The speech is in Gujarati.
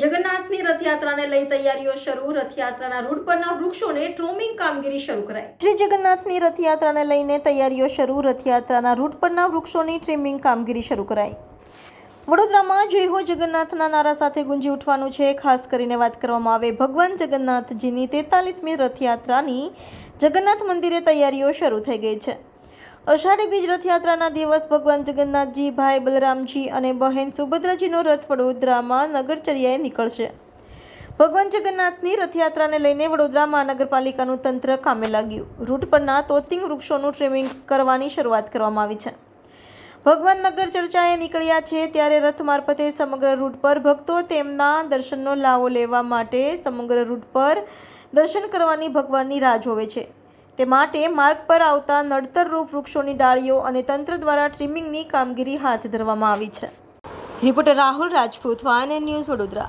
જગન્નાથની રથયાત્રાને લઈ તૈયારીઓ શરૂ. રથયાત્રાના રૂટ પરના વૃક્ષોને ટ્રોમિંગ કામગીરી શરૂ કરાઈ. શ્રી જગન્નાથની રથયાત્રાને લઈને તૈયારીઓ શરૂ. રથયાત્રાના રૂટ પરના વૃક્ષોની ટ્રીમિંગ કામગીરી શરૂ કરાઈ. વડોદરામાં જય હો જગન્નાથના નારા સાથે ગુંજી ઉઠવાનું છે. ખાસ કરીને વાત કરવામાં આવે ભગવાન જગન્નાથજીની તેતાલીસમી રથયાત્રાની. જગન્નાથ મંદિરે તૈયારીઓ શરૂ થઈ ગઈ છે. અષાઢી બીજ રથયાત્રાના દિવસ ભગવાન જગન્નાથજી ભાઈ બલરામજી અને બહેન સુભદ્રાજીનો રથ વડોદરામાં નગરચર્યાએ નીકળશે. ભગવાન જગન્નાથની રથયાત્રાને લઈને વડોદરા મહાનગરપાલિકાનું તંત્ર કામે લાગ્યું. રૂટ પરના તોતિંગ વૃક્ષોનું ટ્રીમિંગ કરવાની શરૂઆત કરવામાં આવી છે. ભગવાન નગર ચર્ચાએ નીકળ્યા છે ત્યારે રથ મારફતે સમગ્ર રૂટ પર ભક્તો તેમના દર્શનનો લાવો લેવા માટે સમગ્ર રૂટ પર દર્શન કરવાની ભગવાનની રાહ જોવે છે. તે માટે માર્ગ પર આવતા નડતરરૂપ વૃક્ષોની ડાળીઓ અને તંત્ર દ્વારા ટ્રીમિંગની કામગીરી હાથ ધરવામાં આવી છે. Reporter Rahul Rajput વાયન news Vadodara.